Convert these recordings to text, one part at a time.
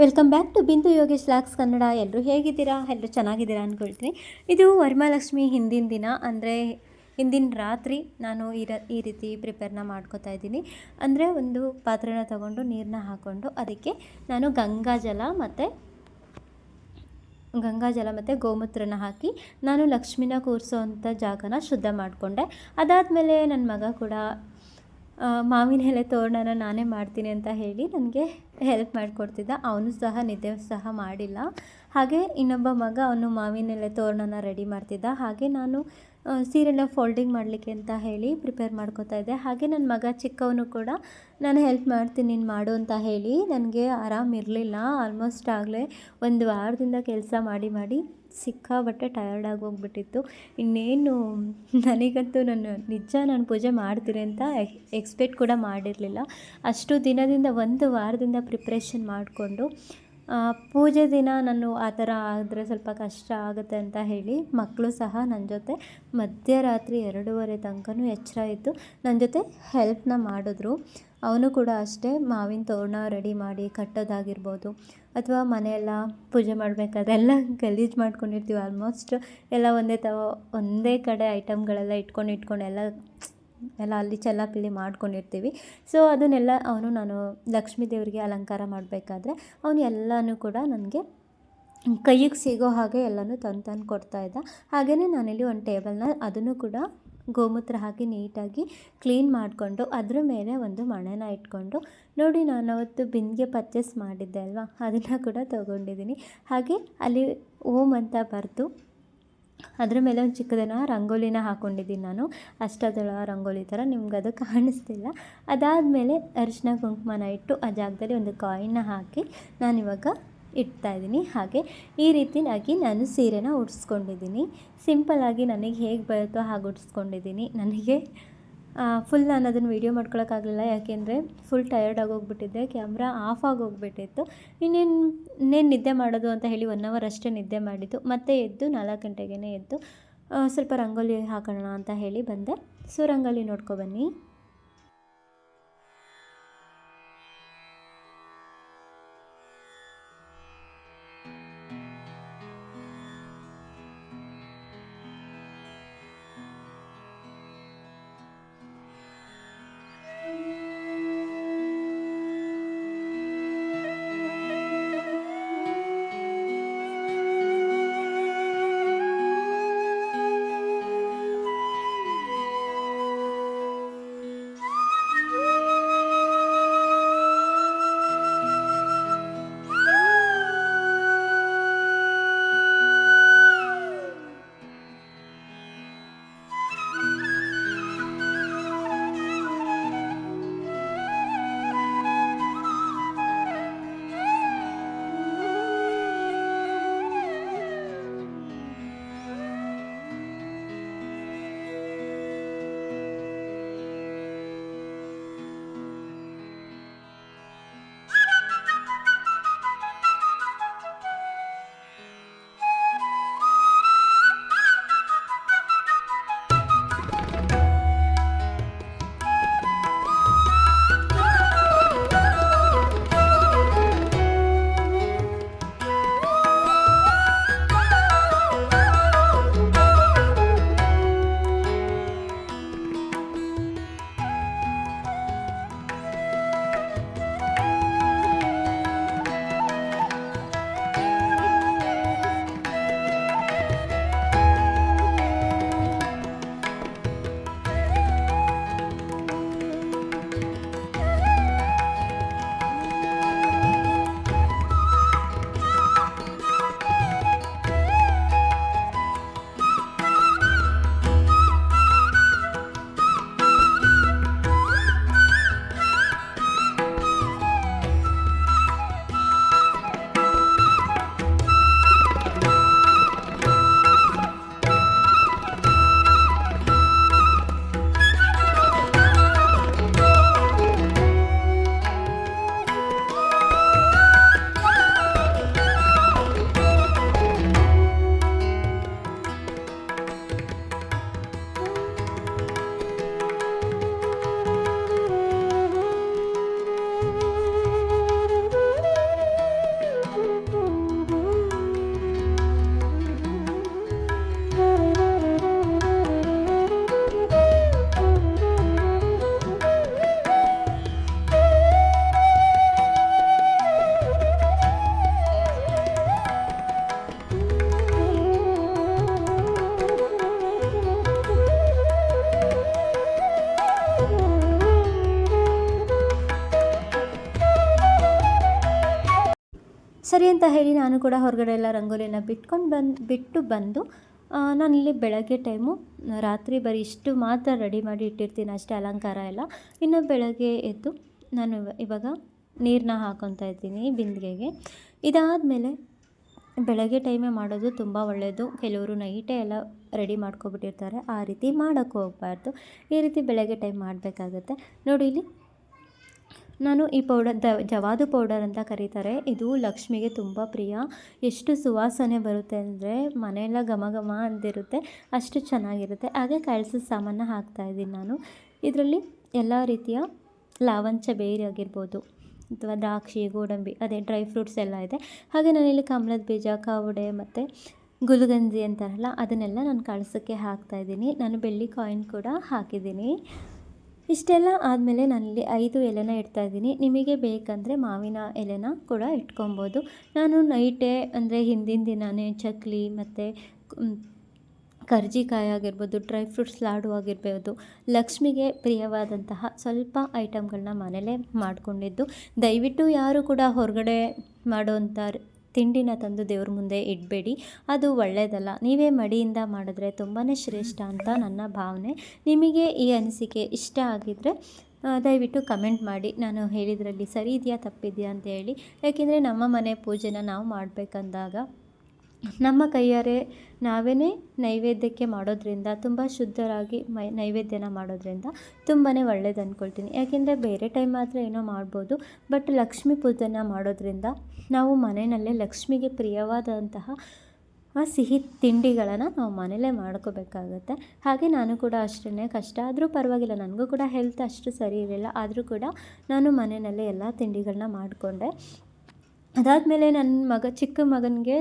Welcome back to ಬಿಂದು Yogesh LOX Kannada ಎಲ್ಲರೂ ಹೇಗಿದ್ದೀರಾ? ಎಲ್ಲರೂ ಚೆನ್ನಾಗಿದ್ದೀರಾ ಅಂದ್ಕೊಳ್ತೀನಿ ಇದು ವರಮಹಾಲಕ್ಷ್ಮಿ ಹಿಂದಿನ ದಿನ, ಅಂದರೆ ಹಿಂದಿನ ರಾತ್ರಿ ನಾನು ಈ ರ, ಈ ರೀತಿ ಪ್ರಿಪೇರ್ನ ಮಾಡ್ಕೋತಾ ಇದ್ದೀನಿ. ಅಂದರೆ ಒಂದು ಪಾತ್ರೆನ ತಗೊಂಡು ನೀರನ್ನ ಹಾಕ್ಕೊಂಡು ಅದಕ್ಕೆ ನಾನು ಗಂಗಾಜಲ ಮತ್ತು ಗಂಗಾಜಲ ಮತ್ತು ಗೋಮೂತ್ರನ ಹಾಕಿ ನಾನು ಲಕ್ಷ್ಮಿನ ಕೂರಿಸೋವಂಥ ಜಾಗನ ಶುದ್ಧ ಮಾಡಿಕೊಂಡೆ. ಅದಾದಮೇಲೆ ನನ್ನ ಮಗ ಕೂಡ ಮಾವಿನ ಎಲೆ ತೋರಣನ ನಾನೇ ಮಾಡ್ತೀನಿ ಅಂತ ಹೇಳಿ ನನಗೆ ಹೆಲ್ಪ್ ಮಾಡಿಕೊಡ್ತಿದ್ದ. ಅವನು ಸಹ ನಿದ್ದೆ ಸಹ ಮಾಡಿಲ್ಲ. ಹಾಗೆ ಇನ್ನೊಬ್ಬ ಮಗ ಅವನು ಮಾವಿನ ಎಲೆ ತೋರಣನ ರೆಡಿ ಮಾಡ್ತಿದ್ದ. ಹಾಗೆ ನಾನು ಸೀರೆನ ಫೋಲ್ಡಿಂಗ್ ಮಾಡಲಿಕ್ಕೆ ಅಂತ ಹೇಳಿ ಪ್ರಿಪೇರ್ ಮಾಡ್ಕೋತಾ ಇದ್ದೆ. ಹಾಗೆ ನನ್ನ ಮಗ ಚಿಕ್ಕವನು ಕೂಡ ನಾನು ಹೆಲ್ಪ್ ಮಾಡ್ತೀನಿ, ನೀನು ಮಾಡು ಅಂತ ಹೇಳಿ ನನಗೆ ಆರಾಮಿರಲಿಲ್ಲ ಆಲ್ಮೋಸ್ಟ್ ಆಗಲೇ ಒಂದು ವಾರದಿಂದ ಕೆಲಸ ಮಾಡಿ ಮಾಡಿ ಸಿಕ್ಕಾಬಟ್ಟೆ ಟಯರ್ಡ್ ಹೋಗ್ಬಿಟ್ಟಿತ್ತು. ಇನ್ನೇನು ನನಗಂತೂ ನಾನು ನಿಜ ನಾನು ಪೂಜೆ ಮಾಡ್ತೀನಿ ಅಂತ ಎಕ್ಸ್ಪೆಕ್ಟ್ ಕೂಡ ಮಾಡಿರಲಿಲ್ಲ. ಅಷ್ಟು ದಿನದಿಂದ ಒಂದು ವಾರದಿಂದ ಪ್ರಿಪ್ರೇಷನ್ ಮಾಡಿಕೊಂಡು ಪೂಜೆ ದಿನ ನಾನು ಆ ಥರ ಆದರೆ ಸ್ವಲ್ಪ ಕಷ್ಟ ಆಗುತ್ತೆ ಅಂತ ಹೇಳಿ ಮಕ್ಕಳು ಸಹ ನನ್ನ ಜೊತೆ ಮಧ್ಯರಾತ್ರಿ ಎರಡೂವರೆ ತನಕನೂ ಎಚ್ಚರ ಇತ್ತು ನನ್ನ ಜೊತೆ ಹೆಲ್ಪ್ನ ಮಾಡಿದ್ರು. ಅವನು ಕೂಡ ಅಷ್ಟೇ ಮಾವಿನ ತೋರಣ ರೆಡಿ ಮಾಡಿ ಕಟ್ಟೋದಾಗಿರ್ಬೋದು. ಅಥವಾ ಮನೆಯೆಲ್ಲ ಪೂಜೆ ಮಾಡಬೇಕಾದೆಲ್ಲ ಗಲೀಜು ಮಾಡ್ಕೊಂಡಿರ್ತೀವಿ ಆಲ್ಮೋಸ್ಟ್. ಎಲ್ಲ ಒಂದೇ ತವ ಒಂದೇ ಕಡೆ ಐಟಮ್ಗಳೆಲ್ಲ ಇಟ್ಕೊಂಡು ಇಟ್ಕೊಂಡು ಎಲ್ಲ ಎಲ್ಲ ಅಲ್ಲಿ ಚೆಲ್ಲಾಪಿಲ್ಲಿ ಮಾಡ್ಕೊಂಡಿರ್ತೀವಿ. ಸೊ, ಅದನ್ನೆಲ್ಲ ಅವನು, ನಾನು ಲಕ್ಷ್ಮೀ ದೇವರಿಗೆ ಅಲಂಕಾರ ಮಾಡಬೇಕಾದ್ರೆ ಅವನು ಎಲ್ಲನೂ ಕೂಡ ನನಗೆ ಕೈಗೆ ಸಿಗೋ ಹಾಗೆ ಎಲ್ಲನೂ ತಂದು ತಂದು ಕೊಡ್ತಾ ಇದ್ದ. ಹಾಗೆಯೇ ನಾನಿಲ್ಲಿ ಒಂದು ಟೇಬಲ್ನ, ಅದನ್ನು ಕೂಡ ಗೋಮೂತ್ರ ಹಾಕಿ ನೀಟಾಗಿ ಕ್ಲೀನ್ ಮಾಡಿಕೊಂಡು ಅದರ ಮೇಲೆ ಒಂದು ಮಣೆನ ಇಟ್ಕೊಂಡು, ನೋಡಿ ನಾನು ಅವತ್ತು ಬಿಂದಿಗೆ ಪರ್ಚೇಸ್ ಮಾಡಿದ್ದೆ ಅಲ್ವಾ? ಅದನ್ನು ಕೂಡ ತೊಗೊಂಡಿದ್ದೀನಿ. ಹಾಗೆ ಅಲ್ಲಿ ಓಮ್ ಅಂತ ಬರೆದು ಅದರ ಮೇಲೆ ಒಂದು ಚಿಕ್ಕದನ್ನು ರಂಗೋಲಿನ ಹಾಕ್ಕೊಂಡಿದ್ದೀನಿ ನಾನು. ಅಷ್ಟದಳ ರಂಗೋಲಿ ಥರ ನಿಮ್ಗೆ ಅದು ಕಾಣಿಸ್ತಿಲ್ಲ. ಅದಾದಮೇಲೆ ಅರಿಶಿನ ಕುಂಕುಮನ ಇಟ್ಟು ಆ ಜಾಗದಲ್ಲಿ ಒಂದು ಕಾಯಿನ್ನ ಹಾಕಿ ನಾನಿವಾಗ ಇಡ್ತಾ ಇದ್ದೀನಿ. ಹಾಗೆ ಈ ರೀತಿಯಾಗಿ ನಾನು ಸೀರೆನ ಉಡ್ಸ್ಕೊಂಡಿದ್ದೀನಿ. ಸಿಂಪಲ್ಲಾಗಿ ನನಗೆ ಹೇಗೆ ಬರುತ್ತೋ ಹಾಗೆ ಉಡ್ಸ್ಕೊಂಡಿದ್ದೀನಿ. ನನಗೆ ಫುಲ್ ನಾನು ಅದನ್ನು ವೀಡಿಯೋ ಮಾಡ್ಕೊಳಕ್ಕಾಗಲಿಲ್ಲ. ಯಾಕೆಂದರೆ ಫುಲ್ ಟಯರ್ಡ್ ಆಗೋಗ್ಬಿಟ್ಟಿದ್ದೆ ಕ್ಯಾಮ್ರಾ ಆಫ್ ಆಗೋಗ್ಬಿಟ್ಟಿತ್ತು ಇನ್ನೇನು ಇನ್ನೇನು ನಿದ್ದೆ ಮಾಡೋದು ಅಂತ ಹೇಳಿ ಒನ್ ಅವರ್ ಅಷ್ಟೇ ನಿದ್ದೆ ಮಾಡಿದ್ದು. ಮತ್ತೆ ಎದ್ದು ನಾಲ್ಕು ಗಂಟೆಗೇ ಎದ್ದು ಸ್ವಲ್ಪ ರಂಗೋಲಿ ಹಾಕೋಣ ಅಂತ ಹೇಳಿ ಬಂದೆ. ಸೊ ರಂಗೋಲಿ ನೋಡ್ಕೊ ಸರಿ ಅಂತ ಹೇಳಿ ನಾನು ಕೂಡ ಹೊರಗಡೆ ಎಲ್ಲ ರಂಗೋಲಿನ ಬಿಟ್ಕೊಂಡು ಬಂದು, ಬಿಟ್ಟು ಬಂದು ನಾನಿಲ್ಲಿ ಬೆಳಗ್ಗೆ ಟೈಮು ರಾತ್ರಿ ಬರೀ ಇಷ್ಟು ಮಾತ್ರ ರೆಡಿ ಮಾಡಿ ಇಟ್ಟಿರ್ತೀನಿ ಅಷ್ಟೇ ಅಲಂಕಾರ ಎಲ್ಲ. ಇನ್ನು ಬೆಳಗ್ಗೆ ಎದ್ದು ನಾನು ಇವ- ಇವಾಗ ನೀರನ್ನ ಹಾಕೊತಾ ಇದ್ದೀನಿ ಬಿಂದಿಗೆಗೆ. ಇದಾದಮೇಲೆ ಬೆಳಗ್ಗೆ ಟೈಮೇ ಮಾಡೋದು ತುಂಬ ಒಳ್ಳೆಯದು ಕೆಲವರು ನೈಟೇ ಎಲ್ಲ ರೆಡಿ ಮಾಡ್ಕೊಬಿಟ್ಟಿರ್ತಾರೆ. ಆ ರೀತಿ ಮಾಡೋಕ್ಕೆ ಹೋಗಬಾರ್ದು. ಈ ರೀತಿ ಬೆಳಗ್ಗೆ ಟೈಮ್ ಮಾಡಬೇಕಾಗತ್ತೆ. ನೋಡಿ ಇಲ್ಲಿ ನಾನು ಈ ಪೌಡರ್, ದ, ಜವಾದು ಪೌಡರ್ ಅಂತ ಕರೀತಾರೆ. ಇದು ಲಕ್ಷ್ಮಿಗೆ ತುಂಬ ಪ್ರಿಯ. ಎಷ್ಟು ಸುವಾಸನೆ ಬರುತ್ತೆ ಅಂದರೆ ಮನೆಯೆಲ್ಲ ಘಮ ಘಮ ಅಂದಿರುತ್ತೆ, ಅಷ್ಟು ಚೆನ್ನಾಗಿರುತ್ತೆ. ಹಾಗೆ ಕಾಯ್ಸದ ಸಾಮಾನು ಹಾಕ್ತಾ ಇದ್ದೀನಿ ನಾನು. ಇದರಲ್ಲಿ ಎಲ್ಲ ರೀತಿಯ ಲಾವಂಚ ಬೇರೆ ಆಗಿರ್ಬೋದು, ಅಥವಾ ದ್ರಾಕ್ಷಿ, ಗೋಡಂಬಿ, ಅದೇ ಡ್ರೈ ಫ್ರೂಟ್ಸ್ ಎಲ್ಲ ಇದೆ. ಹಾಗೆ ನಾನಿಲ್ಲಿ ಕಮಲದ ಬೀಜ, ಕಾವುಡೆ ಮತ್ತು ಗುಲ್ಗಂಜಿ ಅಂತಾರಲ್ಲ, ಅದನ್ನೆಲ್ಲ ನಾನು ಕಳ್ಸೋಕ್ಕೆ ಹಾಕ್ತಾಯಿದ್ದೀನಿ ನಾನು ಬೆಳ್ಳಿ ಕಾಯಿನ್ ಕೂಡ ಹಾಕಿದ್ದೀನಿ. ಇಷ್ಟೆಲ್ಲ ಆದಮೇಲೆ ನಾನಿಲ್ಲಿ ಐದು ಎಲೆನ ಇಡ್ತಾ ಇದ್ದೀನಿ. ನಿಮಗೆ ಬೇಕಂದರೆ ಮಾವಿನ ಎಲೆನ ಕೂಡ ಇಟ್ಕೊಬೋದು. ನಾನು ನೈಟೇ ಅಂದರೆ ಹಿಂದಿನ ದಿನವೇ ಚಕ್ಲಿ ಮತ್ತು ಕರ್ಜಿಕಾಯಿ ಆಗಿರ್ಬೋದು, ಡ್ರೈ ಫ್ರೂಟ್ಸ್, ಲಾಡು ಆಗಿರ್ಬೋದು, ಲಕ್ಷ್ಮಿಗೆ ಪ್ರಿಯವಾದಂತಹ ಸ್ವಲ್ಪ ಐಟಮ್ಗಳನ್ನ ಮನೇಲೇ ಮಾಡಿಕೊಂಡಿದ್ದು. ದಯವಿಟ್ಟು ಯಾರು ಕೂಡ ಹೊರಗಡೆ ಮಾಡೋವಂಥ ತಿಂಡಿನ ತಂದು ದೇವ್ರ ಮುಂದೆ ಇಡಬೇಡಿ. ಅದು ಒಳ್ಳೆಯದಲ್ಲ ನೀವೇ ಮಡಿಯಿಂದ ಮಾಡಿದ್ರೆ ತುಂಬಾ ಶ್ರೇಷ್ಠ ಅಂತ ನನ್ನ ಭಾವನೆ. ನಿಮಗೆ ಈ ಅನಿಸಿಕೆ ಇಷ್ಟ ಆಗಿದ್ದರೆ ದಯವಿಟ್ಟು ಕಮೆಂಟ್ ಮಾಡಿ. ನಾನು ಹೇಳಿದ್ರಲ್ಲಿ ಸರಿ ಇದೆಯಾ, ತಪ್ಪಿದೆಯಾ ಅಂತ ಹೇಳಿ. ಯಾಕೆಂದರೆ ನಮ್ಮ ಮನೆ ಪೂಜೆನ ನಾವು ಮಾಡಬೇಕಂದಾಗ ನಮ್ಮ ಕೈಯಾರೆ ನಾವೇ ನೈವೇದ್ಯಕ್ಕೆ ಮಾಡೋದ್ರಿಂದ, ತುಂಬ ಶುದ್ಧರಾಗಿ ಮೈ, ನೈವೇದ್ಯನ ಮಾಡೋದ್ರಿಂದ ತುಂಬಾ ಒಳ್ಳೇದು ಅಂದ್ಕೊಳ್ತೀನಿ ಯಾಕೆಂದರೆ ಬೇರೆ ಟೈಮ್ ಮಾತ್ರ ಏನೋ ಮಾಡ್ಬೋದು, ಬಟ್ ಲಕ್ಷ್ಮೀ ಪೂಜೆನ ಮಾಡೋದ್ರಿಂದ ನಾವು ಮನೆಯಲ್ಲೇ ಲಕ್ಷ್ಮಿಗೆ ಪ್ರಿಯವಾದಂತಹ ಸಿಹಿ ತಿಂಡಿಗಳನ್ನು ನಾವು ಮನೇಲೇ ಮಾಡ್ಕೋಬೇಕಾಗುತ್ತೆ. ಹಾಗೆ ನಾನು ಕೂಡ ಅಷ್ಟೇ ಕಷ್ಟ ಆದರೂ ಪರವಾಗಿಲ್ಲ. ನನಗೂ ಕೂಡ ಹೆಲ್ತ್ ಅಷ್ಟು ಸರಿ ಇರಲಿಲ್ಲ. ಆದರೂ ಕೂಡ ನಾನು ಮನೆಯಲ್ಲೇ ಎಲ್ಲ ತಿಂಡಿಗಳನ್ನ ಮಾಡಿಕೊಂಡೆ. ಅದಾದಮೇಲೆ ನನ್ನ ಮಗ, ಚಿಕ್ಕ ಮಗನಿಗೆ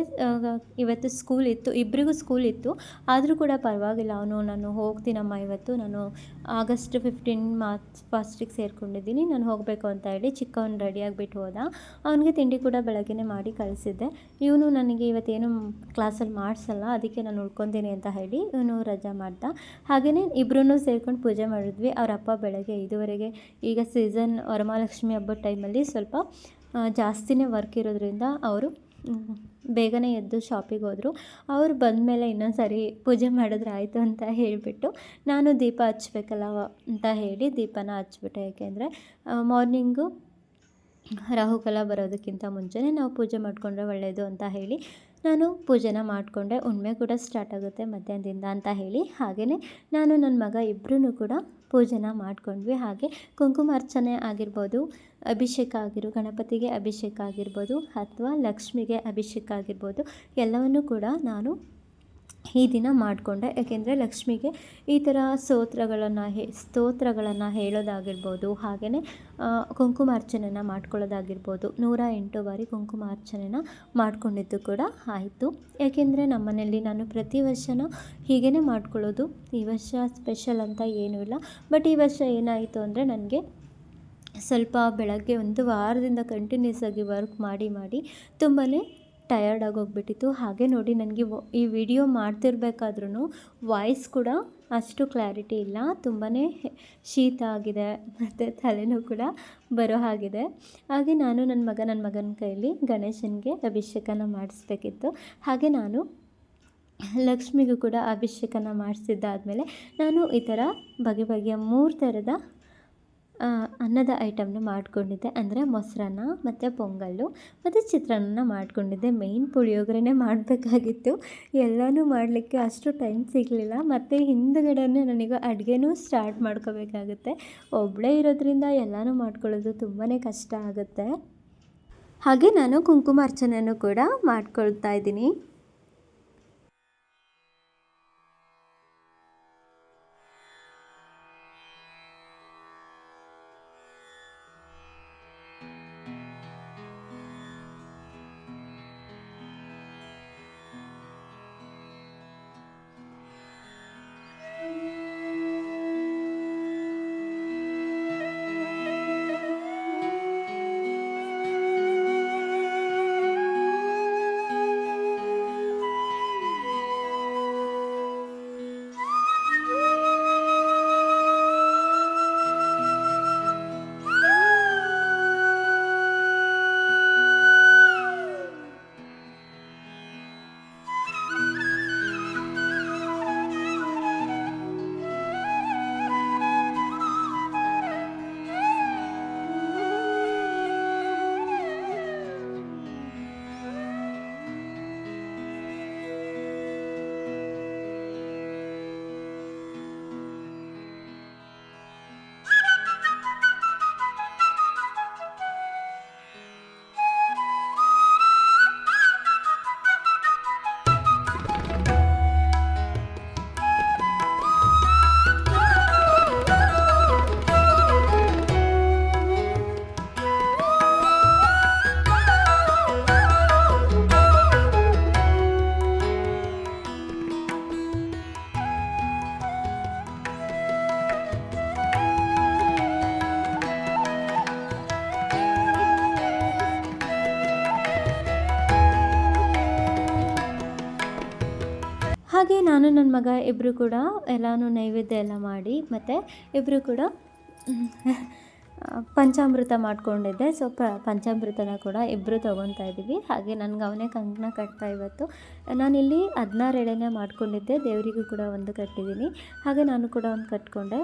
ಇವತ್ತು ಸ್ಕೂಲ್ ಇತ್ತು ಇಬ್ಬರಿಗೂ ಸ್ಕೂಲ್ ಇತ್ತು. ಆದರೂ ಕೂಡ ಪರವಾಗಿಲ್ಲ, ಅವನು ನಾನು ಹೋಗ್ತೀನಮ್ಮ ಇವತ್ತು. ನಾನು ಆಗಸ್ಟ್ ಫಿಫ್ಟೀನ್ ಮಾರ್ಚ್ ಫಸ್ಟಿಗೆ ಸೇರಿಕೊಂಡಿದ್ದೀನಿ. ನಾನು ಹೋಗಬೇಕು ಅಂತ ಹೇಳಿ ಚಿಕ್ಕವನು ರೆಡಿಯಾಗಿಬಿಟ್ಟು ಹೋದ. ಅವನಿಗೆ ತಿಂಡಿ ಕೂಡ ಬೆಳಗ್ಗೆ ಮಾಡಿ ಕಳಿಸಿದ್ದೆ. ಇವನು ನನಗೆ ಇವತ್ತೇನು ಕ್ಲಾಸಲ್ಲಿ ಮಾಡಿಸಲ್ಲ, ಅದಕ್ಕೆ ನಾನು ಉಳ್ಕೊತೀನಿ ಅಂತ ಹೇಳಿ ಇವನು ರಜಾ ಮಾಡ್ದ. ಹಾಗೆಯೇ ಇಬ್ಬರೂ ಸೇರ್ಕೊಂಡು ಪೂಜೆ ಮಾಡಿದ್ವಿ. ಅವ್ರ ಅಪ್ಪ ಬೆಳಗ್ಗೆ ಐದುವರೆಗೆ, ಈಗ ಸೀಸನ್ ವರಮಹಾಲಕ್ಷ್ಮಿ ಹಬ್ಬದ ಟೈಮಲ್ಲಿ ಸ್ವಲ್ಪ ಜಾಸ್ತಿನೇ ವರ್ಕ್ ಇರೋದ್ರಿಂದ ಅವರು ಬೇಗನೆ ಎದ್ದು ಶಾಪಿಗೆ ಹೋದರು. ಅವ್ರು ಬಂದಮೇಲೆ ಇನ್ನೊಂದು ಸಾರಿ ಪೂಜೆ ಮಾಡಿದ್ರೆ ಆಯಿತು ಅಂತ ಹೇಳಿಬಿಟ್ಟು ನಾನು ದೀಪ ಹಚ್ಬೇಕಲ್ಲ ಅಂತ ಹೇಳಿ ದೀಪನ ಹಚ್ಬಿಟ್ಟೆ. ಯಾಕೆಂದರೆ ಮಾರ್ನಿಂಗು ರಾಹುಕಲ ಬರೋದಕ್ಕಿಂತ ಮುಂಚೆನೇ ನಾವು ಪೂಜೆ ಮಾಡಿಕೊಂಡ್ರೆ ಒಳ್ಳೆಯದು ಅಂತ ಹೇಳಿ ನಾನು ಪೂಜೆನ ಮಾಡಿಕೊಂಡೆ. ಉಣ್ಮೆ ಕೂಡ ಸ್ಟಾರ್ಟ್ ಆಗುತ್ತೆ ಮಧ್ಯಾಹ್ನದಿಂದ ಅಂತ ಹೇಳಿ. ಹಾಗೆಯೇ ನಾನು ನನ್ನ ಮಗ ಇಬ್ಬರೂ ಕೂಡ ಪೂಜೆನ ಮಾಡ್ಕೊಂಡ್ವಿ. ಹಾಗೆ ಕುಂಕುಮಾರ್ಚನೆ ಆಗಿರ್ಬೋದು, ಅಭಿಷೇಕ ಆಗಿರೋ ಗಣಪತಿಗೆ ಅಭಿಷೇಕ ಆಗಿರ್ಬೋದು, ಅಥವಾ ಲಕ್ಷ್ಮಿಗೆ ಅಭಿಷೇಕ ಆಗಿರ್ಬೋದು, ಎಲ್ಲವನ್ನು ಕೂಡ ನಾನು ಈ ದಿನ ಮಾಡಿಕೊಂಡೆ. ಯಾಕೆಂದರೆ ಲಕ್ಷ್ಮಿಗೆ ಈ ಥರ ಸ್ತೋತ್ರಗಳನ್ನು ಹೇ, ಸ್ತೋತ್ರಗಳನ್ನು ಹೇಳೋದಾಗಿರ್ಬೋದು ಹಾಗೆಯೇ ಕುಂಕುಮಾರ್ಚನೆನ ಮಾಡ್ಕೊಳ್ಳೋದಾಗಿರ್ಬೋದು, ನೂರ ಎಂಟು ಬಾರಿ ಕುಂಕುಮಾರ್ಚನೆನ ಮಾಡ್ಕೊಂಡಿದ್ದು ಕೂಡ ಆಯಿತು. ಯಾಕೆಂದರೆ ನಮ್ಮನೇಲಿ ನಾನು ಪ್ರತಿ ವರ್ಷವೂ ಹೀಗೇ ಮಾಡ್ಕೊಳ್ಳೋದು. ಈ ವರ್ಷ ಸ್ಪೆಷಲ್ ಅಂತ ಏನೂ ಇಲ್ಲ. ಬಟ್ ಈ ವರ್ಷ ಏನಾಯಿತು ಅಂದರೆ ನನಗೆ ಸ್ವಲ್ಪ ಬೆಳಗ್ಗೆ ಒಂದು ವಾರದಿಂದ ಕಂಟಿನ್ಯೂಸ್ ಆಗಿ ವರ್ಕ್ ಮಾಡಿ ಮಾಡಿ ತುಂಬಾ ಟಯರ್ಡ್ ಆಗೋಗ್ಬಿಟ್ಟಿತ್ತು. ಹಾಗೆ ನೋಡಿ ನನಗೆ ಈ ವಿಡಿಯೋ ಮಾಡ್ತಿರ್ಬೇಕಾದ್ರೂ ವಾಯ್ಸ್ ಕೂಡ ಅಷ್ಟು ಕ್ಲಾರಿಟಿ ಇಲ್ಲ. ತುಂಬಾ ಶೀತ ಆಗಿದೆ. ಮತ್ತು ತಲೆನೂ ಕೂಡ ಬರೋ ಹಾಗಿದೆ. ಹಾಗೆ ನಾನು ನನ್ನ ಮಗ ನನ್ನ ಮಗನ ಕೈಯಲ್ಲಿ ಗಣೇಶನಿಗೆ ಅಭಿಷೇಕನ ಮಾಡಿಸ್ಬೇಕಿತ್ತು. ಹಾಗೆ ನಾನು ಲಕ್ಷ್ಮಿಗೂ ಕೂಡ ಅಭಿಷೇಕನ ಮಾಡಿಸಿದ್ದಾದಮೇಲೆ ನಾನು ಈ ಥರ ಬಗೆ ಬಗೆಯ ಮೂರು ಥರದ ಅನ್ನದ ಐಟಮ್ನ ಮಾಡಿಕೊಂಡಿದ್ದೆ. ಅಂದರೆ ಮೊಸರನ್ನ ಮತ್ತು ಪೊಂಗಲ್ಲು ಮತ್ತು ಚಿತ್ರಾನ್ನ ಮಾಡಿಕೊಂಡಿದ್ದೆ. ಮೇಯ್ನ್ ಪುಳಿಯೋಗರೆನೇ ಮಾಡಬೇಕಾಗಿತ್ತು. ಎಲ್ಲನೂ ಮಾಡಲಿಕ್ಕೆ ಅಷ್ಟು ಟೈಮ್ ಸಿಗಲಿಲ್ಲ. ಮತ್ತು ಹಿಂದುಗಡೆನೇ ನನಗೆ ಅಡುಗೆನೂ ಸ್ಟಾರ್ಟ್ ಮಾಡ್ಕೋಬೇಕಾಗುತ್ತೆ. ಒಬ್ಬಳೇ ಇರೋದ್ರಿಂದ ಎಲ್ಲನೂ ಮಾಡ್ಕೊಳ್ಳೋದು ತುಂಬಾ ಕಷ್ಟ ಆಗುತ್ತೆ. ಹಾಗೆ ನಾನು ಕುಂಕುಮಾರ್ಚನೆಯೂ ಕೂಡ ಮಾಡ್ಕೊಳ್ತಾ ಇದ್ದೀನಿ. ನಾನು ನನ್ನ ಮಗ ಇಬ್ಬರು ಕೂಡ ಎಲ್ಲನೂ ನೈವೇದ್ಯ ಎಲ್ಲ ಮಾಡಿ ಮತ್ತು ಇಬ್ಬರು ಕೂಡ ಪಂಚಾಮೃತ ಮಾಡ್ಕೊಂಡಿದ್ದೆ. ಸೊ ಪ, ಪಂಚಾಮೃತನ ಕೂಡ ಇಬ್ಬರು ತೊಗೊತಾ ಇದ್ದೀವಿ. ಹಾಗೆ ನನಗೆ ಅವನೇ ಕಂಕಣ ಕಟ್ತಾ ಇವತ್ತು. ನಾನಿಲ್ಲಿ ಹದಿನಾರು ಎಳೆನೇ ಮಾಡ್ಕೊಂಡಿದ್ದೆ. ದೇವರಿಗೂ ಕೂಡ ಒಂದು ಕಟ್ಟಿದ್ದೀನಿ. ಹಾಗೆ ನಾನು ಕೂಡ ಒಂದು ಕಟ್ಕೊಂಡೆ.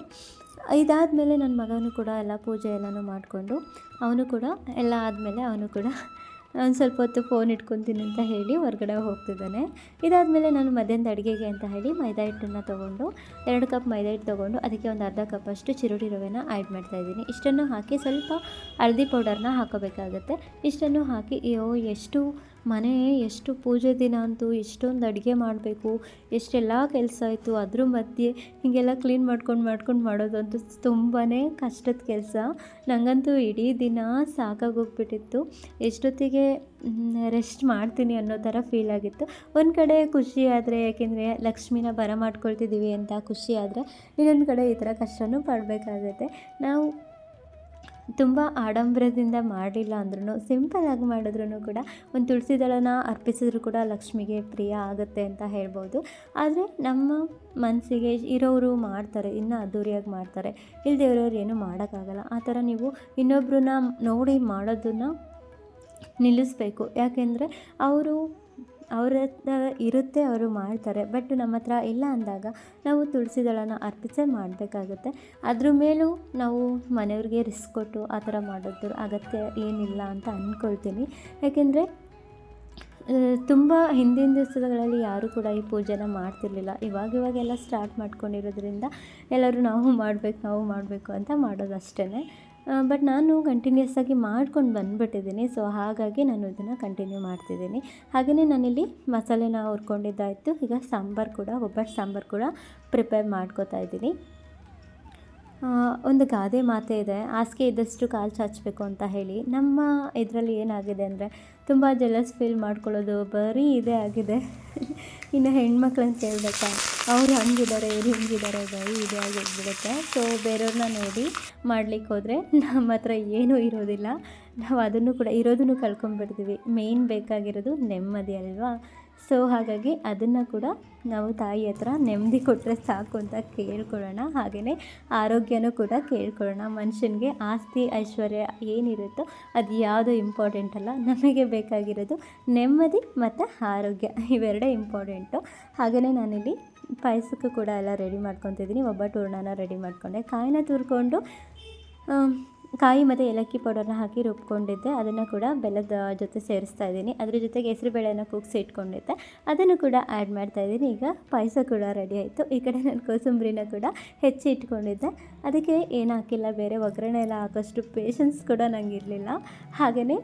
ಇದಾದಮೇಲೆ ನನ್ನ ಮಗನೂ ಕೂಡ ಎಲ್ಲ ಪೂಜೆ ಎಲ್ಲನೂ ಮಾಡಿಕೊಂಡು, ಅವನು ಕೂಡ, ಎಲ್ಲ ಆದಮೇಲೆ ಅವನು ಕೂಡ ಒಂದು ಸ್ವಲ್ಪ ಹೊತ್ತು ಫೋನ್ ಇಟ್ಕೊತೀನಿ ಅಂತ ಹೇಳಿ ಹೊರಗಡೆ ಹೋಗ್ತಿದ್ದಾನೆ. ಇದಾದಮೇಲೆ ನಾನು ಮಧ್ಯಾಹ್ನದ ಅಡುಗೆಗೆ ಅಂತ ಹೇಳಿ ಮೈದಾ ಹಿಟ್ಟನ್ನು ತೊಗೊಂಡು, ಎರಡು ಕಪ್ ಮೈದಾ ಹಿಟ್ಟು ತೊಗೊಂಡು ಅದಕ್ಕೆ ಒಂದು ಅರ್ಧ ಕಪ್ ಅಷ್ಟು ಚಿರುಡಿ ರವೆನ ಆ್ಯಡ್ ಮಾಡ್ತಾಯಿದ್ದೀನಿ ಇಷ್ಟನ್ನು ಹಾಕಿ ಸ್ವಲ್ಪ ಹಳದಿ ಪೌಡರ್ನ ಹಾಕೋಬೇಕಾಗತ್ತೆ. ಇಷ್ಟನ್ನು ಹಾಕಿ ಎಷ್ಟು ಮನೆ ಎಷ್ಟು ಪೂಜೆ ದಿನ ಅಂತೂ ಎಷ್ಟೊಂದು ಅಡುಗೆ ಮಾಡಬೇಕು, ಎಷ್ಟೆಲ್ಲ ಕೆಲಸ ಆಯಿತು, ಅದ್ರ ಮಧ್ಯೆ ಹೀಗೆಲ್ಲ ಕ್ಲೀನ್ ಮಾಡ್ಕೊಂಡು ಮಾಡ್ಕೊಂಡು ಮಾಡೋದಂತೂ ತುಂಬಾ ಕಷ್ಟದ ಕೆಲಸ. ನನಗಂತೂ ಇಡೀ ದಿನ ಸಾಕಾಗೋಗ್ಬಿಟ್ಟಿತ್ತು. ಎಷ್ಟೊತ್ತಿಗೆ ರೆಸ್ಟ್ ಮಾಡ್ತೀನಿ ಅನ್ನೋ ಥರ ಫೀಲ್ ಆಗಿತ್ತು. ಒಂದು ಕಡೆ ಖುಷಿ ಆದರೆ, ಯಾಕೆಂದರೆ ಲಕ್ಷ್ಮಿನ ಬರ ಮಾಡ್ಕೊಳ್ತಿದ್ದೀವಿ ಅಂತ ಖುಷಿ ಆದರೆ ಇನ್ನೊಂದು ಕಡೆ ಈ ಥರ ಕಷ್ಟನೂ ಪಡಬೇಕಾಗತ್ತೆ. ನಾವು ತುಂಬ ಆಡಂಬರದಿಂದ ಮಾಡಿಲ್ಲ ಅಂದ್ರೂ ಸಿಂಪಲ್ಲಾಗಿ ಮಾಡಿದ್ರೂ ಕೂಡ ಒಂದು ತುಳಸಿ ದಳನ ಅರ್ಪಿಸಿದ್ರು ಕೂಡ ಲಕ್ಷ್ಮಿಗೆ ಪ್ರಿಯ ಆಗುತ್ತೆ ಅಂತ ಹೇಳ್ಬೋದು. ಆದರೆ ನಮ್ಮ ಮನಸ್ಸಿಗೆ ಇರೋರು ಮಾಡ್ತಾರೆ, ಇನ್ನೂ ಅದ್ದೂರಿಯಾಗಿ ಮಾಡ್ತಾರೆ. ಇಲ್ಲದೆ ಇರೋರು ಏನೂ ಮಾಡೋಕ್ಕಾಗಲ್ಲ. ಆ ಥರ ನೀವು ಇನ್ನೊಬ್ರನ್ನ ನೋಡಿ ಮಾಡೋದನ್ನು ನಿಲ್ಲಿಸ್ಬೇಕು. ಯಾಕೆಂದರೆ ಅವರು ಅವ್ರ ಹತ್ರ ಇರುತ್ತೆ, ಅವರು ಮಾಡ್ತಾರೆ. ಬಟ್ ನಮ್ಮ ಹತ್ರ ಇಲ್ಲ ಅಂದಾಗ ನಾವು ತುಳಸಿ ದಳನ ಅರ್ಪಿಸೇ ಮಾಡಬೇಕಾಗುತ್ತೆ. ಅದ್ರ ಮೇಲೂ ನಾವು ಮನೆಯವ್ರಿಗೆ ರಿಸ್ಕ್ ಕೊಟ್ಟು ಆ ಥರ ಮಾಡೋದು ಅಗತ್ಯ ಏನಿಲ್ಲ ಅಂತ ಅಂದ್ಕೊಳ್ತೀನಿ ಯಾಕೆಂದರೆ ತುಂಬ ಹಿಂದಿನ ದಿವಸಗಳಲ್ಲಿ ಯಾರೂ ಕೂಡ ಈ ಪೂಜೆನ ಮಾಡ್ತಿರ್ಲಿಲ್ಲ. ಇವಾಗ ಇವಾಗೆಲ್ಲ ಸ್ಟಾರ್ಟ್ ಮಾಡ್ಕೊಂಡಿರೋದ್ರಿಂದ ಎಲ್ಲರೂ ನಾವು ಮಾಡಬೇಕು ನಾವು ಮಾಡಬೇಕು ಅಂತ ಮಾಡೋದು ಅಷ್ಟೇ ಬಟ್ ನಾನು ಕಂಟಿನ್ಯೂಸ್ ಆಗಿ ಮಾಡ್ಕೊಂಡು ಬಂದುಬಿಟ್ಟಿದ್ದೀನಿ. ಸೊ ಹಾಗಾಗಿ ನಾನು ಇದನ್ನು ಕಂಟಿನ್ಯೂ ಮಾಡ್ತಿದ್ದೀನಿ. ಹಾಗೆಯೇ ನಾನಿಲ್ಲಿ ಮಸಾಲೆನ ಹುರ್ಕೊಂಡಿದ್ದಾಯಿತು. ಈಗ ಸಾಂಬಾರು ಕೂಡ, ಒಬ್ಬಟ್ಟು ಸಾಂಬಾರು ಕೂಡ ಪ್ರಿಪೇರ್ ಮಾಡ್ಕೋತಾ ಇದ್ದೀನಿ. ಒಂದು ಗಾದೆ ಮಾತೇ ಇದೆ. ಹಾಸಿಗೆ ಇದ್ದಷ್ಟು ಕಾಲು ಚಾಚಬೇಕು ಅಂತ ಹೇಳಿ. ನಮ್ಮ ಇದರಲ್ಲಿ ಏನಾಗಿದೆ ಅಂದರೆ ತುಂಬ ಜಲಸ್ ಫೀಲ್ ಮಾಡ್ಕೊಳ್ಳೋದು ಬರೀ ಇದೇ ಆಗಿದೆ. ಇನ್ನು ಹೆಣ್ಮಕ್ಳನ್ನ ಕೇಳಬೇಕಾ? ಅವ್ರು ಹಂಗಿದ್ದಾರೆ, ಇವ್ರು ಹಿಂಗಿದ್ದಾರೆ, ಬರೀ ಇದೇ ಆಗಿಬಿಡುತ್ತೆ. ಸೊ ಬೇರೆಯವ್ರನ್ನ ನೋಡಿ ಮಾಡಲಿಕ್ಕೆ ಹೋದರೆ ನಮ್ಮ ಹತ್ರ ಏನೂ ಇರೋದಿಲ್ಲ. ನಾವು ಅದನ್ನು ಕೂಡ ಇರೋದನ್ನು ಕಳ್ಕೊಂಡ್ಬಿಡ್ತೀವಿ. ಮೇಯ್ನ್ ಬೇಕಾಗಿರೋದು ನೆಮ್ಮದಿ ಅಲ್ವಾ? ಸೊ ಹಾಗಾಗಿ ಅದನ್ನು ಕೂಡ ನಾವು ತಾಯಿ ಹತ್ರ ನೆಮ್ಮದಿ ಕೊಟ್ಟರೆ ಸಾಕು ಅಂತ ಕೇಳ್ಕೊಳ್ಳೋಣ. ಹಾಗೆಯೇ ಆರೋಗ್ಯನೂ ಕೂಡ ಕೇಳ್ಕೊಳ್ಳೋಣ. ಮನುಷ್ಯನಿಗೆ ಆಸ್ತಿ, ಐಶ್ವರ್ಯ ಏನಿರುತ್ತೋ ಅದು ಯಾವುದು ಇಂಪಾರ್ಟೆಂಟ್ ಅಲ್ಲ, ನಮಗೆ ಬೇಕಾಗಿರೋದು ನೆಮ್ಮದಿ ಮತ್ತು ಆರೋಗ್ಯ. ಇವೆರಡೇ ಇಂಪಾರ್ಟೆಂಟು ಹಾಗೆಯೇ ನಾನಿಲ್ಲಿ ಪಾಯಸಕ್ಕೂ ಕೂಡ ಎಲ್ಲ ರೆಡಿ ಮಾಡ್ಕೊತಿದ್ದೀನಿ. ಒಬ್ಬಟ್ಟು ಹೂರ್ಣನ ರೆಡಿ ಮಾಡಿಕೊಂಡೆ. ಕಾಯಿನ ತುರ್ಕೊಂಡು ಕಾಯಿ ಮತ್ತು ಏಲಕ್ಕಿ ಪೌಡರ್ನ ಹಾಕಿ ರುಬ್ಕೊಂಡಿದ್ದೆ. ಅದನ್ನು ಕೂಡ ಬೆಲ್ಲದ ಜೊತೆ ಸೇರಿಸ್ತಾ ಇದ್ದೀನಿ. ಅದ್ರ ಜೊತೆಗೆ ಹೆಸರುಬೇಳೆನ ಕೂಗಿಸಿ ಇಟ್ಕೊಂಡಿದ್ದೆ. ಅದನ್ನು ಕೂಡ ಆ್ಯಡ್ ಮಾಡ್ತಾ ಇದ್ದೀನಿ. ಈಗ ಪಾಯಸ ಕೂಡ ರೆಡಿ ಆಯಿತು. ಈ ಕಡೆ ನಾನು ಕೋಸಂಬರಿನ ಕೂಡ ಹೆಚ್ಚಿ ಇಟ್ಕೊಂಡಿದ್ದೆ. ಅದಕ್ಕೆ ಏನು ಹಾಕಿಲ್ಲ, ಬೇರೆ ಒಗ್ಗರಣೆ ಎಲ್ಲ ಹಾಕೋಷ್ಟು ಪೇಷನ್ಸ್ ಕೂಡ ನನಗೆ ಇರಲಿಲ್ಲ. ಹಾಗೆಯೇ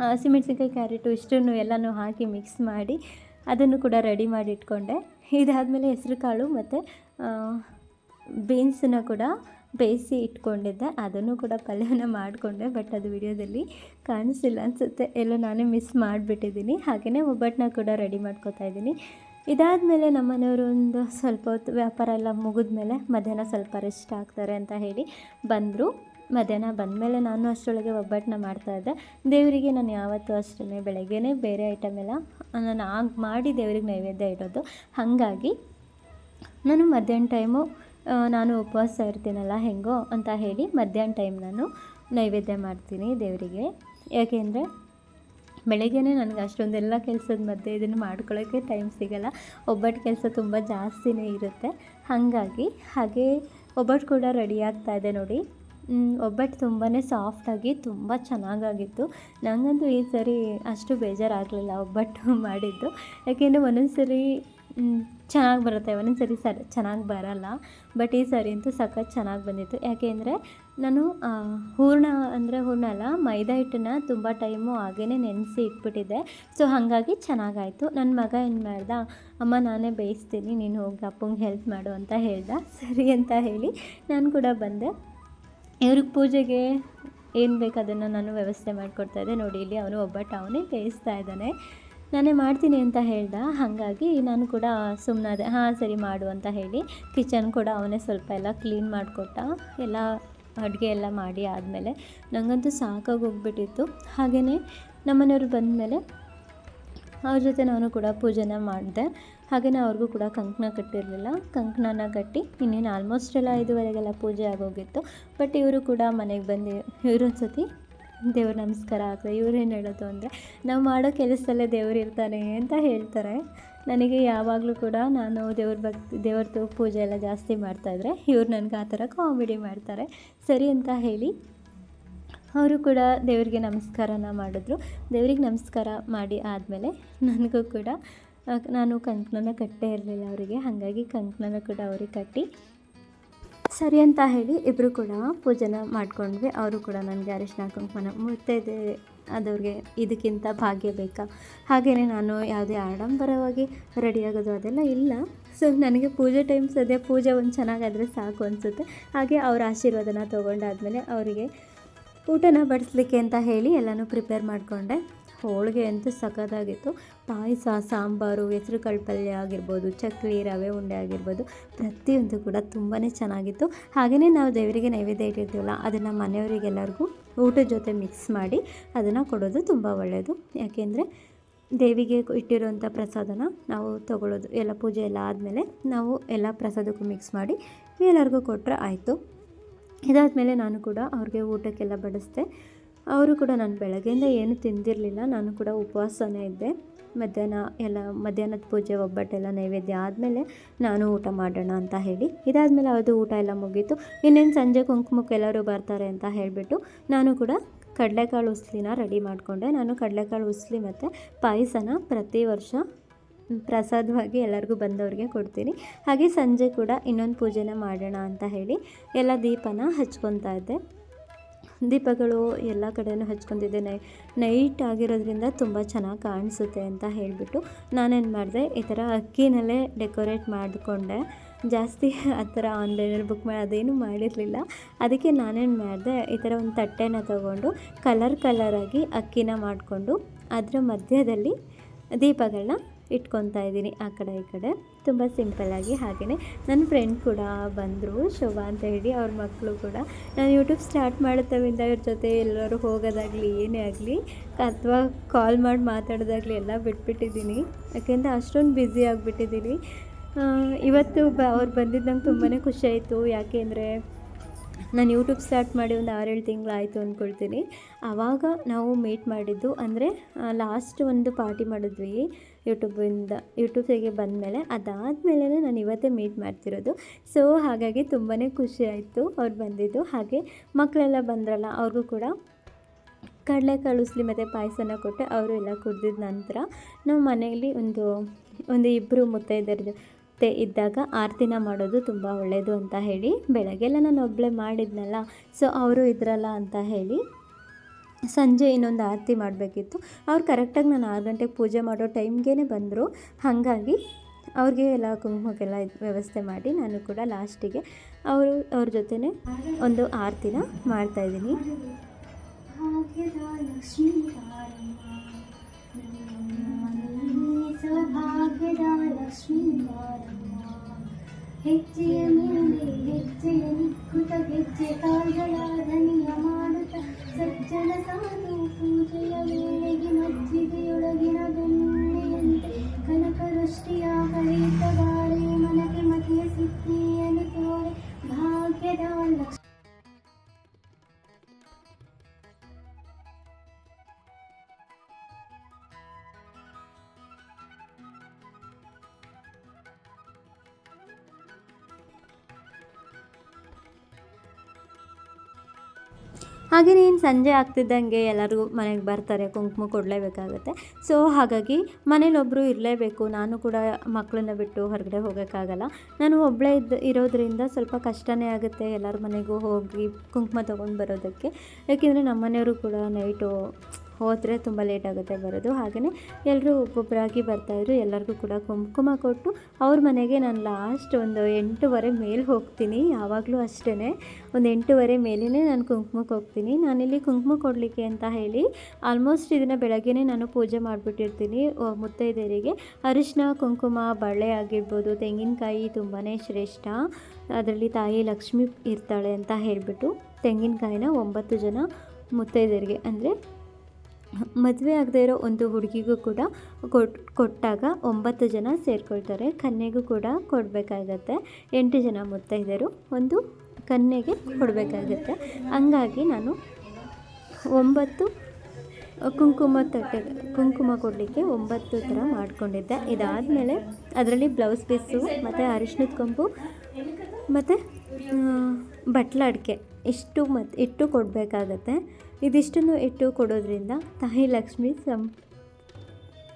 ಹಸಿಮೆಣ್ಸಿನ್ಕಾಯಿ ಕ್ಯಾರೆಟು ಇಷ್ಟನ್ನು ಎಲ್ಲನೂ ಹಾಕಿ ಮಿಕ್ಸ್ ಮಾಡಿ ಅದನ್ನು ಕೂಡ ರೆಡಿ ಮಾಡಿ ಇಟ್ಕೊಂಡೆ. ಇದಾದಮೇಲೆ ಹೆಸರು ಕಾಳು ಮತ್ತು ಬೀನ್ಸನ್ನು ಕೂಡ ಬೇಯಿಸಿ ಇಟ್ಕೊಂಡಿದ್ದೆ. ಅದನ್ನು ಕೂಡ ಪಲ್ಯನ ಮಾಡಿಕೊಂಡೆ ಬಟ್ ಅದು ವಿಡಿಯೋದಲ್ಲಿ ಕಾಣಿಸಿಲ್ಲ ಅನಿಸುತ್ತೆ. ಎಲ್ಲೋ ನಾನೇ ಮಿಸ್ ಮಾಡಿಬಿಟ್ಟಿದ್ದೀನಿ. ಹಾಗೆಯೇ ಒಬ್ಬಟ್ಟನ್ನ ಕೂಡ ರೆಡಿ ಮಾಡ್ಕೋತಾ ಇದ್ದೀನಿ. ಇದಾದಮೇಲೆ ನಮ್ಮ ಮನೆಯವರು ಒಂದು ಸ್ವಲ್ಪ ಹೊತ್ತು ವ್ಯಾಪಾರ ಎಲ್ಲ ಮುಗಿದ್ಮೇಲೆ ಮಧ್ಯಾಹ್ನ ಸ್ವಲ್ಪ ರೆಸ್ಟ್ ಆಗ್ತಾರೆ ಅಂತ ಹೇಳಿ ಬಂದರು. ಮಧ್ಯಾಹ್ನ ಬಂದಮೇಲೆ ನಾನು ಅಷ್ಟರೊಳಗೆ ಒಬ್ಬಟ್ಟನ್ನ ಮಾಡ್ತಾಯಿದ್ದೆ ದೇವರಿಗೆ ನಾನು ಯಾವತ್ತೂ ಅಷ್ಟೇ ಬೆಳಗ್ಗೆನೇ ಬೇರೆ ಐಟಮ್ ಎಲ್ಲ, ನಾನು ಆಗ ಮಾಡಿ ದೇವ್ರಿಗೆ ನೈವೇದ್ಯ ಇಡೋದು. ಹಾಗಾಗಿ ನಾನು ಮಧ್ಯಾಹ್ನ ಟೈಮು ನಾನು ಉಪವಾಸ ಇರ್ತೀನಲ್ಲ, ಹೆಂಗೋ ಅಂತ ಹೇಳಿ ಮಧ್ಯಾಹ್ನ ಟೈಮ್ ನಾನು ನೈವೇದ್ಯ ಮಾಡ್ತೀನಿ ದೇವರಿಗೆ. ಯಾಕೆಂದರೆ ಬೆಳಗ್ಗೆ ನನಗೆ ಅಷ್ಟೊಂದೆಲ್ಲ ಕೆಲಸದ ಮಧ್ಯೆ ಇದನ್ನು ಮಾಡ್ಕೊಳ್ಳೋಕ್ಕೆ ಟೈಮ್ ಸಿಗೋಲ್ಲ. ಒಬ್ಬಟ್ಟು ಕೆಲಸ ತುಂಬ ಜಾಸ್ತಿನೇ ಇರುತ್ತೆ. ಹಾಗಾಗಿ ಹಾಗೆ ಒಬ್ಬಟ್ಟು ಕೂಡ ರೆಡಿ ಆಗ್ತಾ ಇದೆ ನೋಡಿ. ಒಬ್ಬಟ್ಟು ತುಂಬಾ ಸಾಫ್ಟಾಗಿ ತುಂಬ ಚೆನ್ನಾಗಾಗಿತ್ತು. ನನಗಂತೂ ಈ ಸರಿ ಅಷ್ಟು ಬೇಜಾರಾಗಲಿಲ್ಲ ಒಬ್ಬಟ್ಟು ಮಾಡಿದ್ದು. ಯಾಕೆಂದರೆ ಒಂದೊಂದು ಸರಿ ಚೆನ್ನಾಗಿ ಬರುತ್ತೆ, ಒಂದೊಂದು ಸರಿ ಸರ್ ಚೆನ್ನಾಗಿ ಬರಲ್ಲ. ಬಟ್ ಈ ಸರಿ ಅಂತೂ ಸಖತ್ ಚೆನ್ನಾಗಿ ಬಂದಿತ್ತು. ಯಾಕೆ ಅಂದರೆ ನಾನು ಹೂರ್ಣ ಅಂದರೆ ಹೂರ್ಣ ಅಲ್ಲ, ಮೈದಾ ಹಿಟ್ಟನ್ನು ತುಂಬ ಟೈಮು ಹಾಗೇ ನೆನೆಸಿ ಇಟ್ಬಿಟ್ಟಿದ್ದೆ. ಸೊ ಹಾಗಾಗಿ ಚೆನ್ನಾಗಾಯಿತು. ನನ್ನ ಮಗ ಏನು ಮಾಡ್ದ, ಅಮ್ಮ, ನಾನೇ ಬೇಯಿಸ್ತೀನಿ, ನೀನು ಹೋಗಿ ಅಪ್ಪಂಗೆ ಹೆಲ್ಪ್ ಮಾಡು ಅಂತ ಹೇಳ್ದ. ಸರಿ ಅಂತ ಹೇಳಿ ನಾನು ಕೂಡ ಬಂದೆ. ಇವ್ರಿಗೆ ಪೂಜೆಗೆ ಏನು ಬೇಕು ಅದನ್ನು ನಾನು ವ್ಯವಸ್ಥೆ ಮಾಡಿಕೊಡ್ತಾಯಿದ್ದೆ ನೋಡಿ, ಇಲ್ಲಿ ಅವನು ಒಬ್ಬಟ್ಟು ಅವನೇ ಬೇಯಿಸ್ತಾ ಇದ್ದಾನೆ. ನಾನೇ ಮಾಡ್ತೀನಿ ಅಂತ ಹೇಳ್ದ. ಹಾಗಾಗಿ ನಾನು ಕೂಡ ಸುಮ್ಮನಾದೆ ಹಾಂ, ಸರಿ ಮಾಡು ಅಂತ ಹೇಳಿ ಕಿಚನ್ ಕೂಡ ಅವನೇ ಸ್ವಲ್ಪ ಎಲ್ಲ ಕ್ಲೀನ್ ಮಾಡಿಕೊಟ್ಟ. ಎಲ್ಲ ಅಡುಗೆ ಎಲ್ಲ ಮಾಡಿ ಆದಮೇಲೆ ನನಗಂತೂ ಸಾಕಾಗಿ ಹೋಗ್ಬಿಟ್ಟಿತ್ತು. ಹಾಗೆಯೇ ನಮ್ಮನೆಯವರು ಬಂದಮೇಲೆ ಅವ್ರ ಜೊತೆ ನಾನು ಕೂಡ ಪೂಜೆನ ಮಾಡಿದೆ. ಹಾಗೆಯೇ ಅವ್ರಿಗೂ ಕೂಡ ಕಂಕಣ ಕಟ್ಟಿರಲಿಲ್ಲ. ಕಂಕಣನ ಕಟ್ಟಿ ಇನ್ನೇನು ಆಲ್ಮೋಸ್ಟ್ ಎಲ್ಲ ಐದುವರೆಗೆಲ್ಲ ಪೂಜೆ ಆಗೋಗಿತ್ತು. ಬಟ್ ಇವರು ಕೂಡ ಮನೆಗೆ ಬಂದು ಇವರೊಂದು ಸತಿ ದೇವ್ರ ನಮಸ್ಕಾರ ಹಾಕಿದೆ ಏನು ಹೇಳೋದು ಅಂದರೆ, ನಾವು ಮಾಡೋ ಕೆಲಸದಲ್ಲೇ ದೇವ್ರು ಇರ್ತಾನೆ ಅಂತ ಹೇಳ್ತಾರೆ. ನನಗೆ ಯಾವಾಗಲೂ ಕೂಡ ನಾನು ದೇವ್ರ ಭಕ್ತಿ ದೇವ್ರದ್ದು ಪೂಜೆ ಎಲ್ಲ ಜಾಸ್ತಿ ಮಾಡ್ತಾಯಿದ್ರೆ ಇವ್ರು ನನಗೆ ಆ ಥರ ಕಾಮಿಡಿ ಮಾಡ್ತಾರೆ. ಸರಿ ಅಂತ ಹೇಳಿ, ಅವರು ಕೂಡ ದೇವರಿಗೆ ನಮಸ್ಕಾರನ ಮಾಡಿದ್ರು. ದೇವ್ರಿಗೆ ನಮಸ್ಕಾರ ಮಾಡಿ ಆದಮೇಲೆ ನನಗೂ ಕೂಡ ನಾನು ಕಂಕಣನ ಕಟ್ಟೇ ಇರಲಿಲ್ಲ ಅವರಿಗೆ. ಹಾಗಾಗಿ ಕಂಕಣನ ಕೂಡ ಅವ್ರಿಗೆ ಕಟ್ಟಿ ಸರಿ ಅಂತ ಹೇಳಿ ಇಬ್ಬರು ಕೂಡ ಪೂಜೆನ ಮಾಡ್ಕೊಂಡ್ವಿ. ಅವರು ಕೂಡ ನನಗೆ ಅರಿಶಿನ, ಕುಂಕುಮನ ಮುತ್ತೈದೆ ಅದವ್ರಿಗೆ ಇದಕ್ಕಿಂತ ಭಾಗ್ಯ ಬೇಕಾ? ಹಾಗೆಯೇ ನಾನು ಯಾವುದೇ ಆಡಂಬರವಾಗಿ ರೆಡಿಯಾಗೋದು ಅದೆಲ್ಲ ಇಲ್ಲ. ಸೊ ನನಗೆ ಪೂಜೆ ಟೈಮ್ ಸದ್ಯ ಪೂಜೆ ಒಂದು ಚೆನ್ನಾಗಾದರೆ ಸಾಕು ಅನಿಸುತ್ತೆ. ಹಾಗೆ ಅವ್ರ ಆಶೀರ್ವಾದನ ತೊಗೊಂಡಾದಮೇಲೆ ಅವರಿಗೆ ಊಟನ ಬಡಿಸ್ಲಿಕ್ಕೆ ಅಂತ ಹೇಳಿ ಎಲ್ಲನೂ ಪ್ರಿಪೇರ್ ಮಾಡಿಕೊಂಡೆ. ಹೋಳಿಗೆ ಅಂತೂ ಸಖತ್ತಾಗಿತ್ತು. ಪಾಯಸ, ಸಾಂಬಾರು, ಹೆಸ್ರು ಕಾಳು ಪಲ್ಯ ಆಗಿರ್ಬೋದು, ಚಕ್ಲಿ, ರವೆ ಉಂಡೆ ಆಗಿರ್ಬೋದು, ಪ್ರತಿಯೊಂದು ಕೂಡ ತುಂಬಾ ಚೆನ್ನಾಗಿತ್ತು. ಹಾಗೆಯೇ ನಾವು ದೇವರಿಗೆ ನೈವೇದ್ಯ ಇಟ್ಟಿರ್ತೀವಲ್ಲ, ಅದನ್ನು ಮನೆಯವರಿಗೆಲ್ಲರಿಗೂ ಊಟದ ಜೊತೆ ಮಿಕ್ಸ್ ಮಾಡಿ ಅದನ್ನು ಕೊಡೋದು ತುಂಬ ಒಳ್ಳೆಯದು ಯಾಕೆಂದರೆ ದೇವಿಗೆ ಇಟ್ಟಿರುವಂಥ ಪ್ರಸಾದನ ನಾವು ತಗೊಳ್ಳೋದು, ಎಲ್ಲ ಪೂಜೆ ಎಲ್ಲ ಆದಮೇಲೆ ನಾವು ಎಲ್ಲ ಪ್ರಸಾದಕ್ಕೂ ಮಿಕ್ಸ್ ಮಾಡಿ ಎಲ್ಲರಿಗೂ ಕೊಟ್ಟರೆ ಆಯಿತು. ಇದಾದಮೇಲೆ ನಾನು ಕೂಡ ಅವ್ರಿಗೆ ಊಟಕ್ಕೆಲ್ಲ ಬಡಿಸ್ದೆ. ಅವರು ಕೂಡ ನಾನು ಬೆಳಗ್ಗೆಯಿಂದ ಏನು ತಿಂದಿರಲಿಲ್ಲ. ನಾನು ಕೂಡ ಉಪವಾಸನೇ ಇದ್ದೆ. ಮಧ್ಯಾಹ್ನ ಎಲ್ಲ, ಮಧ್ಯಾಹ್ನದ ಪೂಜೆ, ಒಬ್ಬಟ್ಟೆಲ್ಲ ನೈವೇದ್ಯ ಆದಮೇಲೆ ನಾನು ಊಟ ಮಾಡೋಣ ಅಂತ ಹೇಳಿ, ಇದಾದಮೇಲೆ ಅವ್ರದ್ದು ಊಟ ಎಲ್ಲ ಮುಗೀತು. ಇನ್ನೇನು ಸಂಜೆ ಕುಂಕುಮಕ್ಕೆ ಎಲ್ಲರೂ ಬರ್ತಾರೆ ಅಂತ ಹೇಳಿಬಿಟ್ಟು ನಾನು ಕೂಡ ಕಡಲೆಕಾಳು ಉಸ್ಲಿನ ರೆಡಿ ಮಾಡಿಕೊಂಡೆ. ನಾನು ಕಡಲೆಕಾಳು ಉಸ್ಲಿ ಮತ್ತು ಪಾಯಸನ ಪ್ರತಿ ವರ್ಷ ಪ್ರಸಾದವಾಗಿ ಎಲ್ಲರಿಗೂ ಬಂದವ್ರಿಗೆ ಕೊಡ್ತೀನಿ. ಹಾಗೆ ಸಂಜೆ ಕೂಡ ಇನ್ನೊಂದು ಪೂಜೆನ ಮಾಡೋಣ ಅಂತ ಹೇಳಿ ಎಲ್ಲ ದೀಪನ ಹಚ್ಕೊತಾ ಇದ್ದೆ. ದೀಪಗಳು ಎಲ್ಲ ಕಡೆಯೂ ಹಚ್ಕೊಂಡಿದ್ದೆ. ನೈ, ನೈಟ್ ಆಗಿರೋದ್ರಿಂದ ತುಂಬ ಚೆನ್ನಾಗಿ ಕಾಣಿಸುತ್ತೆ ಅಂತ ಹೇಳಿಬಿಟ್ಟು ನಾನೇನು ಮಾಡಿದೆ, ಈ ಥರ ಅಕ್ಕಿನಲ್ಲೇ ಡೆಕೋರೇಟ್ ಮಾಡಿಕೊಂಡೆ. ಜಾಸ್ತಿ ಆ ಥರ ಆನ್ಲೈನಲ್ಲಿ ಬುಕ್ ಮಾಡಿ ಅದೇನು ಮಾಡಿರಲಿಲ್ಲ. ಅದಕ್ಕೆ ನಾನೇನು ಮಾಡಿದೆ, ಈ ಥರ ಒಂದು ತಟ್ಟೆನ ತಗೊಂಡು ಕಲರ್ ಕಲರಾಗಿ ಅಕ್ಕಿನ ಮಾಡಿಕೊಂಡು ಅದರ ಮಧ್ಯದಲ್ಲಿ ದೀಪಗಳನ್ನ ಇಟ್ಕೊತಾ ಇದ್ದೀನಿ ಆ ಕಡೆ ಈ ಕಡೆ. ತುಂಬ ಸಿಂಪಲ್ಲಾಗಿ ಹಾಗೆಯೇ ನನ್ನ ಫ್ರೆಂಡ್ ಕೂಡ ಬಂದರು, ಶೋಭಾ ಅಂತ ಹೇಳಿ, ಅವ್ರ ಮಕ್ಕಳು ಕೂಡ. ನಾನು ಯೂಟ್ಯೂಬ್ ಸ್ಟಾರ್ಟ್ ಮಾಡುತ್ತವಿಂದ ಇವ್ರ ಜೊತೆ ಎಲ್ಲರೂ ಹೋಗೋದಾಗಲಿ, ಏನೇ ಆಗಲಿ, ಅಥವಾ ಕಾಲ್ ಮಾಡಿ ಮಾತಾಡೋದಾಗಲಿ ಎಲ್ಲ ಬಿಟ್ಬಿಟ್ಟಿದ್ದೀನಿ. ಯಾಕೆಂದರೆ ಅಷ್ಟೊಂದು ಬ್ಯುಸಿ ಆಗಿಬಿಟ್ಟಿದ್ದೀನಿ. ಇವತ್ತು ಬ, ಅವ್ರು ಬಂದಿದ್ದು ನಂಗೆ ತುಂಬಾ ಖುಷಿ ಆಯಿತು. ಯಾಕೆಂದರೆ ನಾನು ಯೂಟ್ಯೂಬ್ ಸ್ಟಾರ್ಟ್ ಮಾಡಿ ಒಂದು ಆರೇಳು ತಿಂಗಳಾಯಿತು ಅಂದ್ಕೊಳ್ತೀನಿ. ಆವಾಗ ನಾವು ಮೀಟ್ ಮಾಡಿದ್ದು, ಅಂದರೆ ಲಾಸ್ಟ್ ಒಂದು ಪಾರ್ಟಿ ಮಾಡಿದ್ವಿ. ಯೂಟ್ಯೂಬಿಂದ ಯೂಟ್ಯೂಬಿಗೆ ಬಂದಮೇಲೆ ಅದಾದಮೇಲೆ ನಾನು ಇವತ್ತೇ ಮೀಟ್ ಮಾಡ್ತಿರೋದು. ಸೊ ಹಾಗಾಗಿ ತುಂಬಾ ಖುಷಿ ಆಯಿತು ಅವ್ರು ಬಂದಿದ್ದು. ಹಾಗೆ ಮಕ್ಕಳೆಲ್ಲ ಬಂದ್ರಲ್ಲ, ಅವ್ರಿಗೂ ಕೂಡ ಕಡಲೆಕಾಳು ಉಸ್ಲಿ ಮತ್ತು ಪಾಯಸನ ಕೊಟ್ಟೆ ಅವರು ಎಲ್ಲ ಕುಡ್ದಿದ ನಂತರ ನಾವು ಮನೆಯಲ್ಲಿ ಒಂದು ಒಂದು ಇಬ್ಬರು ಮುತ್ತೈದರ ಜೊತೆ ಇದ್ದಾಗ ಆರತಿನ ಮಾಡೋದು ತುಂಬ ಒಳ್ಳೆಯದು ಅಂತ ಹೇಳಿ ಬೆಳಗ್ಗೆಲ್ಲ ನಾನು ಒಬ್ಬಳೆ ಮಾಡಿದ್ನಲ್ಲ ಸೊ ಅವರು ಇದ್ರಲ್ಲ ಅಂತ ಹೇಳಿ ಸಂಜೆ ಇನ್ನೊಂದು ಆರತಿ ಮಾಡಬೇಕಿತ್ತು. ಅವ್ರು ಕರೆಕ್ಟಾಗಿ ನಾನು ಆರು ಗಂಟೆಗೆ ಪೂಜೆ ಮಾಡೋ ಟೈಮ್ಗೇ ಬಂದರು. ಹಾಗಾಗಿ ಅವ್ರಿಗೆ ಎಲ್ಲ ಕುಂಕುಮಕ್ಕೆಲ್ಲ ವ್ಯವಸ್ಥೆ ಮಾಡಿ ನಾನು ಕೂಡ ಲಾಸ್ಟಿಗೆ ಅವರು, ಅವ್ರ ಜೊತೆನೇ ಒಂದು ಆರತಿನ ಮಾಡ್ತಾಯಿದ್ದೀನಿ ಸೌಭಾಗ್ಯದ ಲಕ್ಷ್ಮೀ ಹೆಜ್ಜೆಯ ಮೇಲೆ ಹೆಜ್ಜೆಯ ನಿಕ್ಕುತ ಗೆಜ್ಜೆ ಕಾಲ್ಗಳ ಧನಿಯ ಮಾಡುತ್ತ ಸಜ್ಜನ ಸಾಧು ಪೂಜೆಯ ವೇಳೆಗೆ ಮಜ್ಜಿಗೆಯೊಳಗಿನ ಬೆಣ್ಣೆಯಂತೆ ಕನಕವೃಷ್ಟಿಯ ಹರಿತ ಗಾಳಿ ಮನಕ್ಕೆ ಮತಿಯ ಸಿದ್ಧಿಯನ್ನು ತೋರೆ ಭಾಗ್ಯದ ಲಕ್ಷ್ಮೀ ಹಾಗೆಯೇ ಇನ್ನು ಸಂಜೆ ಆಗ್ತಿದ್ದಂಗೆ ಎಲ್ಲರೂ ಮನೆಗೆ ಬರ್ತಾರೆ, ಕುಂಕುಮ ಕೊಡಲೇಬೇಕಾಗುತ್ತೆ. ಸೊ ಹಾಗಾಗಿ ಮನೇಲೊಬ್ಬರು ಇರಲೇಬೇಕು. ನಾನು ಕೂಡ ಮಕ್ಕಳನ್ನ ಬಿಟ್ಟು ಹೊರಗಡೆ ಹೋಗೋಕ್ಕಾಗಲ್ಲ. ನಾನು ಒಬ್ಬಳೇ ಇದ್ದು, ಇರೋದ್ರಿಂದ ಸ್ವಲ್ಪ ಕಷ್ಟನೇ ಆಗುತ್ತೆ ಎಲ್ಲರ ಮನೆಗೂ ಹೋಗಿ ಕುಂಕುಮ ತೊಗೊಂಡು ಬರೋದಕ್ಕೆ. ಯಾಕೆಂದರೆ ನಮ್ಮ ಮನೆಯವರು ಕೂಡ ನೈಟು ಹೋದರೆ ತುಂಬ ಲೇಟ್ ಆಗುತ್ತೆ ಬರೋದು. ಹಾಗೆಯೇ ಎಲ್ಲರೂ ಒಬ್ಬೊಬ್ಬರಾಗಿ ಬರ್ತಾಯಿದ್ರು ಎಲ್ಲರಿಗೂ ಕೂಡ ಕುಂಕುಮ ಕೊಟ್ಟು ಅವ್ರ ಮನೆಗೆ ನಾನು ಲಾಸ್ಟ್ ಒಂದು ಎಂಟೂವರೆ ಮೇಲೆ ಹೋಗ್ತೀನಿ, ಯಾವಾಗಲೂ ಅಷ್ಟೇ ಒಂದು ಎಂಟೂವರೆ ಮೇಲೇ ನಾನು ಕುಂಕುಮಕ್ಕೆ ಹೋಗ್ತೀನಿ. ನಾನಿಲ್ಲಿ ಕುಂಕುಮ ಕೊಡಲಿಕ್ಕೆ ಅಂತ ಹೇಳಿ ಆಲ್ಮೋಸ್ಟ್ ಇದನ್ನು ಬೆಳಗ್ಗೆ ನಾನು ಪೂಜೆ ಮಾಡಿಬಿಟ್ಟಿರ್ತೀನಿ ಮುತ್ತೈದೆಯರಿಗೆ. ಅರಿಶಿನ ಕುಂಕುಮ ಬಳೆ ಆಗಿರ್ಬೋದು, ತೆಂಗಿನಕಾಯಿ ತುಂಬಾ ಶ್ರೇಷ್ಠ. ಅದರಲ್ಲಿ ತಾಯಿ ಲಕ್ಷ್ಮಿ ಇರ್ತಾಳೆ ಅಂತ ಹೇಳಿಬಿಟ್ಟು ತೆಂಗಿನಕಾಯಿನ ಒಂಬತ್ತು ಜನ ಮುತ್ತೈದೆಯರಿಗೆ, ಅಂದರೆ ಮದುವೆ ಆಗದೇ ಇರೋ ಒಂದು ಹುಡುಗಿಗೂ ಕೂಡ ಕೊಟ್, ಕೊಟ್ಟಾಗ ಒಂಬತ್ತು ಜನ ಸೇರಿಕೊಳ್ತಾರೆ. ಕನ್ಯೆಗೂ ಕೂಡ ಕೊಡಬೇಕಾಗತ್ತೆ. ಎಂಟು ಜನ ಮುತ್ತೈದೆಯರು ಒಂದು ಕನ್ಯೆಗೆ ಕೊಡಬೇಕಾಗತ್ತೆ. ಹಂಗಾಗಿ ನಾನು ಒಂಬತ್ತು ಕುಂಕುಮ ತಟ್ಟೆ, ಕುಂಕುಮ ಕೊಡಲಿಕ್ಕೆ ಒಂಬತ್ತು ಥರ ಮಾಡಿಕೊಂಡಿದ್ದೆ. ಇದಾದಮೇಲೆ ಅದರಲ್ಲಿ ಬ್ಲೌಸ್ ಪೀಸು, ಮತ್ತು ಅರಿಶಿನದ ಕೊಂಬು, ಮತ್ತು ಬಟ್ಲಡಿಕೆ ಇಷ್ಟು ಮತ್ತು ಇಟ್ಟು ಕೊಡಬೇಕಾಗತ್ತೆ. ಇದಿಷ್ಟನ್ನು ಇಟ್ಟು ಕೊಡೋದ್ರಿಂದ ತಾಯಿ ಲಕ್ಷ್ಮಿ ಸಂ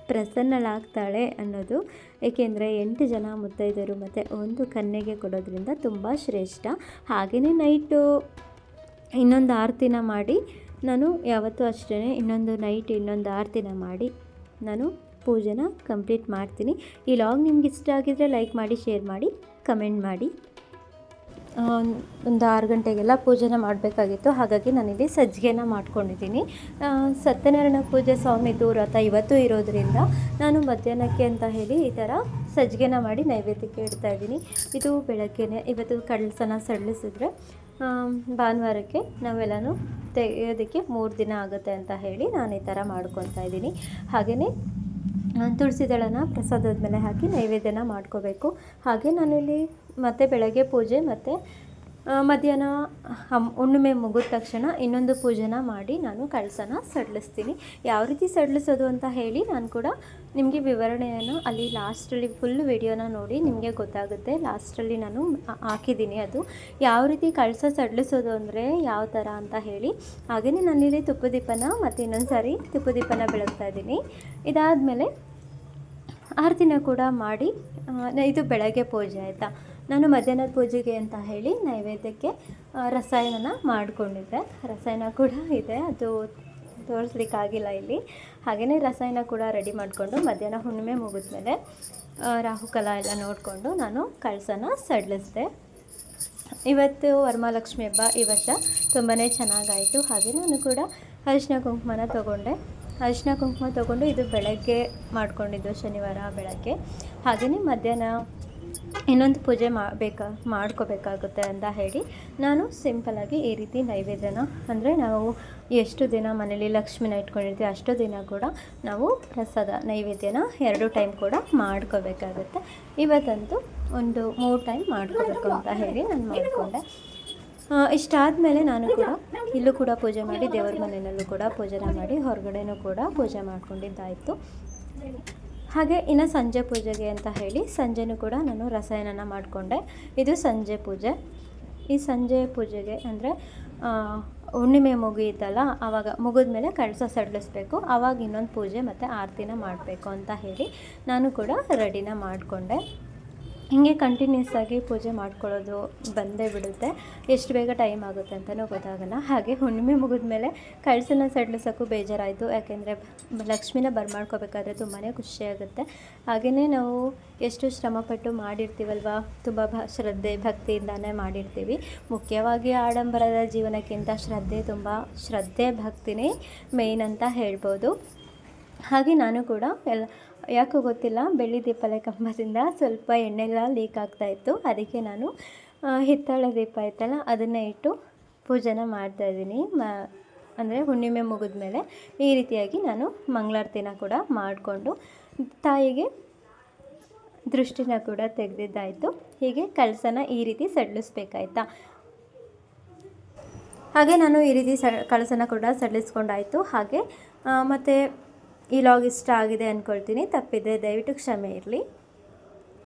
ಪ್ರಸನ್ನಳಾಗ್ತಾಳೆ ಅನ್ನೋದು. ಏಕೆಂದರೆ ಎಂಟು ಜನ ಮುತ್ತೈದರು ಮತ್ತು ಒಂದು ಕನ್ಯೆಗೆ ಕೊಡೋದ್ರಿಂದ ತುಂಬ ಶ್ರೇಷ್ಠ. ಹಾಗೆಯೇ ನೈಟು ಇನ್ನೊಂದು ಆರತಿನ ಮಾಡಿ ನಾನು ಯಾವತ್ತೂ ಅಷ್ಟೇ ಇನ್ನೊಂದು ನೈಟ್ ಇನ್ನೊಂದು ಆರತಿನ ಮಾಡಿ ನಾನು ಪೂಜೆನ ಕಂಪ್ಲೀಟ್ ಮಾಡ್ತೀನಿ. ಈ ಲಾಗ್ ನಿಮ್ಗೆ ಇಷ್ಟ ಆಗಿದರೆ ಲೈಕ್ ಮಾಡಿ, ಶೇರ್ ಮಾಡಿ, ಕಮೆಂಟ್ ಮಾಡಿ. ಒಂದು ಆರು ಗಂಟೆಗೆಲ್ಲ ಪೂಜೆನ ಮಾಡಬೇಕಾಗಿತ್ತು. ಹಾಗಾಗಿ ನಾನಿಲ್ಲಿ ಸಜ್ಜಿಗೆನ ಮಾಡ್ಕೊಂಡಿದ್ದೀನಿ. ಸತ್ಯನಾರಾಯಣ ಪೂಜೆ ಸ್ವಾಮಿದು ವ್ರತ ಇವತ್ತು ಇರೋದ್ರಿಂದ ನಾನು ಮಧ್ಯಾಹ್ನಕ್ಕೆ ಅಂತ ಹೇಳಿ ಈ ಥರ ಸಜ್ಜಿಗೆನ ಮಾಡಿ ನೈವೇದ್ಯಕ್ಕೆ ಇಡ್ತಾ ಇದ್ದೀನಿ. ಇದು ಬೆಳಗ್ಗೆನೆ ಇವತ್ತು ಕಳಸನ ಸಡಿಲಿಸಿದ್ರೆ ಭಾನುವಾರಕ್ಕೆ ನಾವೆಲ್ಲನೂ ತೆಗೆಯೋದಕ್ಕೆ ಮೂರು ದಿನ ಆಗುತ್ತೆ ಅಂತ ಹೇಳಿ ನಾನು ಈ ಥರ ಮಾಡ್ಕೊತಾ ಇದ್ದೀನಿ. ಹಾಗೆಯೇ ತುಳಸಿ ದಳನ ಪ್ರಸಾದದ ಮೇಲೆ ಹಾಕಿ ನೈವೇದ್ಯನ ಮಾಡ್ಕೋಬೇಕು. ಹಾಗೆ ನಾನಿಲ್ಲಿ ಮತ್ತೆ ಬೆಳಗ್ಗೆ ಪೂಜೆ ಮತ್ತು ಮಧ್ಯಾಹ್ನ, ಹಮ್, ಹುಣ್ಣಿಮೆ ಮುಗಿದ ತಕ್ಷಣ ಇನ್ನೊಂದು ಪೂಜೆನ ಮಾಡಿ ನಾನು ಕಳಸನ ಸಡಿಲಿಸ್ತೀನಿ. ಯಾವ ರೀತಿ ಸಡಿಲಿಸೋದು ಅಂತ ಹೇಳಿ ನಾನು ಕೂಡ ನಿಮಗೆ ವಿವರಣೆಯನ್ನು ಅಲ್ಲಿ ಲಾಸ್ಟಲ್ಲಿ ಫುಲ್ ವಿಡಿಯೋನ ನೋಡಿ ನಿಮಗೆ ಗೊತ್ತಾಗುತ್ತೆ. ಲಾಸ್ಟಲ್ಲಿ ನಾನು ಹಾಕಿದ್ದೀನಿ ಅದು. ಯಾವ ರೀತಿ ಕಳಸ ಸಡಿಲಿಸೋದು ಅಂದರೆ ಯಾವ ಥರ ಅಂತ ಹೇಳಿ. ಹಾಗೆಯೇ ನಾನಿಲ್ಲಿ ತುಪ್ಪದೀಪನ ಮತ್ತು ಇನ್ನೊಂದು ಸಾರಿ ತುಪ್ಪದೀಪನ ಬೆಳಗ್ತಾ ಇದ್ದೀನಿ. ಇದಾದಮೇಲೆ ಆರತಿನ ಕೂಡ ಮಾಡಿ ಇದು ಬೆಳಗ್ಗೆ ಪೂಜೆ ಆಯಿತಾ? ನಾನು ಮಧ್ಯಾಹ್ನದ ಪೂಜೆಗೆ ಅಂತ ಹೇಳಿ ನೈವೇದ್ಯಕ್ಕೆ ರಸಾಯನ ಮಾಡಿಕೊಂಡಿದ್ದೆ. ರಸಾಯನ ಕೂಡ ಇದೆ, ಅದು ತೋರಿಸ್ಲಿಕ್ಕಾಗಿಲ್ಲ ಇಲ್ಲಿ. ಹಾಗೆಯೇ ರಸಾಯನ ಕೂಡ ರೆಡಿ ಮಾಡಿಕೊಂಡು ಮಧ್ಯಾಹ್ನ ಹುಣ್ಣಿಮೆ ಮುಗಿದ್ಮೇಲೆ ರಾಹುಕಾಲ ಎಲ್ಲ ನೋಡಿಕೊಂಡು ನಾನು ಕಳಸನ ಸಡಿಲಿಸಿದೆ. ಇವತ್ತು ವರಮಹಾಲಕ್ಷ್ಮಿ ಹಬ್ಬ ಈ ವರ್ಷ ತುಂಬಾ ಚೆನ್ನಾಗಾಯಿತು. ಹಾಗೆ ನಾನು ಕೂಡ ಅರಿಶಿನ ಕುಂಕುಮನ ತೊಗೊಂಡೆ. ಅರಿಶಿನ ಕುಂಕುಮ ತಗೊಂಡು ಇದು ಬೆಳಗ್ಗೆ ಮಾಡ್ಕೊಂಡಿದ್ದು, ಶನಿವಾರ ಬೆಳಗ್ಗೆ. ಹಾಗೆಯೇ ಮಧ್ಯಾಹ್ನ ಇನ್ನೊಂದು ಪೂಜೆ ಮಾಡಬೇಕಾ, ಮಾಡ್ಕೋಬೇಕಾಗುತ್ತೆ ಅಂತ ಹೇಳಿ ನಾನು ಸಿಂಪಲಾಗಿ ಈ ರೀತಿ ನೈವೇದ್ಯನ, ಅಂದರೆ ನಾವು ಎಷ್ಟು ದಿನ ಮನೇಲಿ ಲಕ್ಷ್ಮಿನ ಇಟ್ಕೊಂಡಿರ್ತೀವಿ ಅಷ್ಟು ದಿನ ಕೂಡ ನಾವು ಪ್ರಸಾದ, ನೈವೇದ್ಯನ ಎರಡು ಟೈಮ್ ಕೂಡ ಮಾಡ್ಕೋಬೇಕಾಗುತ್ತೆ. ಇವತ್ತಂತೂ ಒಂದು ಮೂರು ಟೈಮ್ ಮಾಡ್ಕೋಬೇಕು ಅಂತ ಹೇಳಿ ನಾನು ಮಾಡಿಕೊಂಡೆ. ಇಷ್ಟಾದಮೇಲೆ ನಾನು ಕೂಡ ಇಲ್ಲೂ ಕೂಡ ಪೂಜೆ ಮಾಡಿ ದೇವರ ಮನೆಯಲ್ಲೂ ಕೂಡ ಪೂಜೆನ ಮಾಡಿ, ಹೊರಗಡೆನೂ ಕೂಡ ಪೂಜೆ ಮಾಡ್ಕೊಂಡಿದ್ದಾಯಿತು. ಹಾಗೆ ಇನ್ನು ಸಂಜೆ ಪೂಜೆಗೆ ಅಂತ ಹೇಳಿ ಸಂಜೆನೂ ಕೂಡ ನಾನು ರಸಾಯನನ ಮಾಡಿಕೊಂಡೆ. ಇದು ಸಂಜೆ ಪೂಜೆ. ಈ ಸಂಜೆ ಪೂಜೆಗೆ ಅಂದರೆ ಹುಣ್ಣಿಮೆ ಮುಗಿಯುತ್ತಲ್ಲ ಆವಾಗ ಮುಗಿದ್ಮೇಲೆ ಕಳಸ ಸಡಿಲಿಸ್ಬೇಕು. ಆವಾಗ ಇನ್ನೊಂದು ಪೂಜೆ ಮತ್ತು ಆರತಿನ ಮಾಡಬೇಕು ಅಂತ ಹೇಳಿ ನಾನು ಕೂಡ ರೆಡಿನ ಮಾಡಿಕೊಂಡೆ. ಹೀಗೆ ಕಂಟಿನ್ಯೂಸ್ ಆಗಿ ಪೂಜೆ ಮಾಡ್ಕೊಳ್ಳೋದು ಬಂದೇ ಬಿಡುತ್ತೆ. ಎಷ್ಟು ಬೇಗ ಟೈಮ್ ಆಗುತ್ತೆ ಅಂತಲೂ ಗೊತ್ತಾಗಲ್ಲ. ಹಾಗೆ ಹುಣ್ಣಿಮೆ ಮುಗಿದ್ಮೇಲೆ ಕಳಸನ ಸಡಿಲಿಸೋಕ್ಕೂ ಬೇಜಾರಾಯಿತು. ಯಾಕೆಂದರೆ ಲಕ್ಷ್ಮಿನ ಬರ್ಮಾಡ್ಕೋಬೇಕಾದ್ರೆ ತುಂಬಾ ಖುಷಿಯಾಗುತ್ತೆ ಹಾಗೆಯೇ ನಾವು ಎಷ್ಟು ಶ್ರಮಪಟ್ಟು ಮಾಡಿರ್ತೀವಲ್ವ, ತುಂಬ ಭ, ಶ್ರದ್ಧೆ, ಭಕ್ತಿಯಿಂದಾನೇ ಮಾಡಿರ್ತೀವಿ. ಮುಖ್ಯವಾಗಿ ಆಡಂಬರದ ಜೀವನಕ್ಕಿಂತ ಶ್ರದ್ಧೆ ತುಂಬ, ಶ್ರದ್ಧೆ, ಭಕ್ತಿನೇ ಮೇಯ್ನ್ ಅಂತ ಹೇಳ್ಬೋದು. ಹಾಗೆ ನಾನು ಕೂಡ ಎಲ್ಲ ಯಾಕೋ ಗೊತ್ತಿಲ್ಲ, ಬೆಳ್ಳಿ ದೀಪದ ಕಂಬದಿಂದ ಸ್ವಲ್ಪ ಎಣ್ಣೆಲ್ಲ ಲೀಕ್ ಆಗ್ತಾ ಇತ್ತು. ಅದಕ್ಕೆ ನಾನು ಹಿತ್ತಾಳೆ ದೀಪ ಇತ್ತಲ್ಲ ಅದನ್ನು ಇಟ್ಟು ಪೂಜೆನ ಮಾಡ್ತಾಯಿದ್ದೀನಿ ಮ, ಅಂದರೆ ಹುಣ್ಣಿಮೆ ಮುಗಿದ ಮೇಲೆ ಈ ರೀತಿಯಾಗಿ ನಾನು ಮಂಗಳಾರತಿನ ಕೂಡ ಮಾಡಿಕೊಂಡು, ತಾಯಿಗೆ ದೃಷ್ಟಿನ ಕೂಡ ತೆಗೆದಿದ್ದಾಯಿತು. ಹೀಗೆ ಕಳಸನ ಈ ರೀತಿ ಸಡಿಲಿಸ್ಬೇಕಾಯ್ತಾ? ಹಾಗೆ ನಾನು ಈ ರೀತಿ ಸ, ಕಳಸನ ಕೂಡ ಸಡಿಲಿಸ್ಕೊಂಡಾಯಿತು. ಹಾಗೆ ಮತ್ತು ಈ ಲಾಗ್ ಇಷ್ಟ ಆಗಿದೆ ಅಂದ್ಕೊಳ್ತೀನಿ ತಪ್ಪಿದ್ದರೆ ದಯವಿಟ್ಟು ಕ್ಷಮೆ ಇರಲಿ.